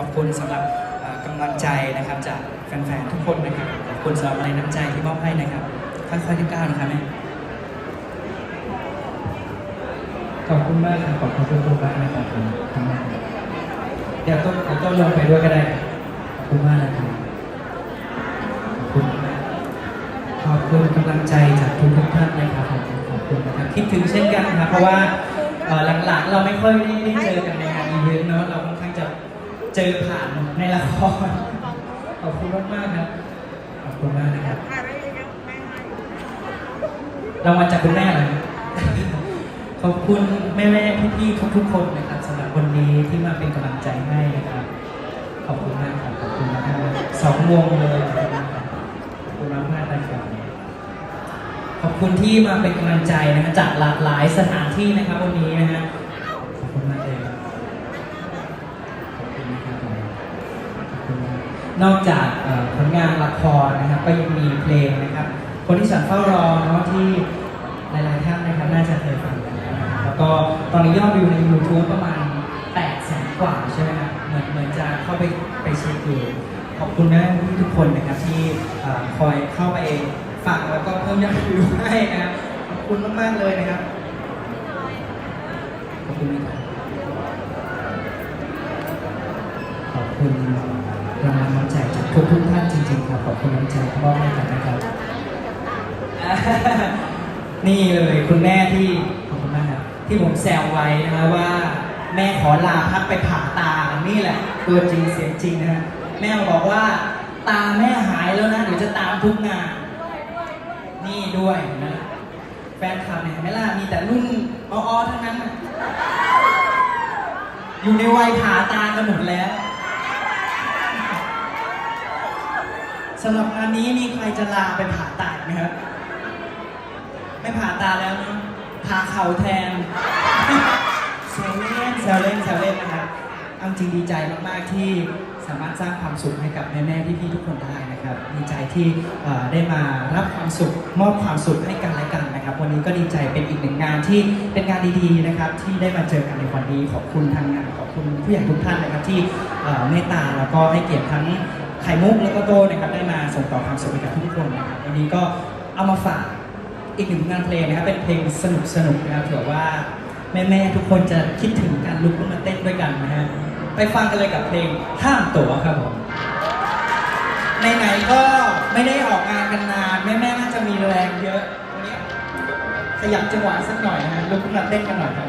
อบคุณสำหรับเอ่อกำลังใจนะครับ จากแฟนๆทุกคนนะครับขอบคุณสำหรับแรงน้ำใจที่มอบให้นะครับค่อยๆที่ก้าวนะครับแม่ขอบคุณมากครับขอบคุณทุกคนมากนะครับผมทำงานเดี๋ยวต้องเดี๋ยวต้องลงไปด้วยก็ได้ขอบคุณมากนะครับขอบคุณกขอบคุณกำลังใจจากทุกทุกๆท่านนะครับผมขอบคุณนะครับคิดถึงเช่นกันนะครับเพราะว่าหลังๆเราไม่ค่อยได้ได้เจอกันในงานอีเวนต์เนาะเราค่อนข้างจะ เจอผ่านในละครขอบคุณมากๆครับขอบคุณมากนะครับรางวัลจากคุณแม่เลยขอบคุณแม่แม่พี่พี่ๆทุกๆคนนะครับสำหรับวันนี้ที่มาเป็นกำลังใจให้นะครับ ขอบคุณมากครับขอบคุณมากสองวงเลยนะครับขอบคุณมากมากนะครับขอบคุณที่มาเป็นกำลังใจนะฮะจากหลากหลายสถานที่นะครับวันนี้นะฮะขอบคุณมากเลยขอบคุณนะครับผมขอบคุณมาก นอกจากผลงานละครนะครับก็ยังมีเพลงนะครับ คนที่ฉันเฝ้ารอเนาะที่หลายๆท่านนะครับน่าจะเคยฟังกันแล้วนะครับแล้วก็ตอนนี้ยอดวิวใน YouTube ประมาณ8แสนกว่าใช่ไหมครับเหมือนเหมือนจะเข้าไปไปเช็คดูขอบคุณแม่ทุกคนนะครับที่คอยเข้าไปฟังแล้วก็เพิ่มยอดวิวให้นะครับขอบคุณมากๆเลยนะครับขอบคุณนะครับขอบคุณ รางวัลน้ำใจจากทุกทุกๆท่านจริงๆครับขอบคุณน้ำใจที่มอบให้กันนะครับ นี่เลยคุณแม่ที่ขอบคุณมากครับที่ผมแซวไว้นะว่า แม่ขอลาพักไปผ่าตานี่แหละตัวจริงเสียงจริงนะฮะแม่บอกว่า ตาแม่หายแล้วนะเดี๋ยวจะตามทุกงานนี่ด้วยนะแฟนคลับเนี่ยเห็นไหมล่ะมีแต่รุ่นอ้อๆทั้งนั้นน่ะอยู่ในวัยผ่าตากันหมดแล้ว สำหรับงานนี้มีใครจะลาไปผ่าตาไหมครับไม่ผ่าตาแล้วนะผ่าเข่าแทนแซวเล่นแซวเล่นแซวเล่นนะครับเอาจริงดีใจมากๆที่สามารถสร้างความสุขให้กับแม่ๆพี่ๆทุกคนได้นะครับดีใจที่ได้มารับความสุขมอบความสุขให้กันและกันนะครับ วันนี้ก็ดีใจเป็นอีกหนึ่งงานที่เป็นงานดีๆนะครับ ที่ได้มาเจอกันในวันนี้ขอบคุณทางงานขอบคุณผู้ใหญ่ทุกท่านนะครับที่เมตตาแล้วก็ให้เกียรติทั้ง ไข่มุกแล้วก็โตนะครับได้มาส่งต่อความสุขให้กับทุกคนนะครับวันนี้ก็เอามาฝากอีกหนึ่งงานเพลงนะครับเป็นเพลงสนุกสนุกๆนะครับเผื่อว่าแม่ๆทุกคนจะคิดถึงการลุกขึ้นมาเต้นด้วยกันนะฮะไปฟังกันเลยกับเพลงห้ามตัวครับผมไหนๆก็ไม่ได้ออกงานกันนานแม่ๆน่าจะมีแรงเยอะวันนี้ขยับจังหวะสักหน่อยนะลุกขึ้นมาเต้นกันหน่อยครับ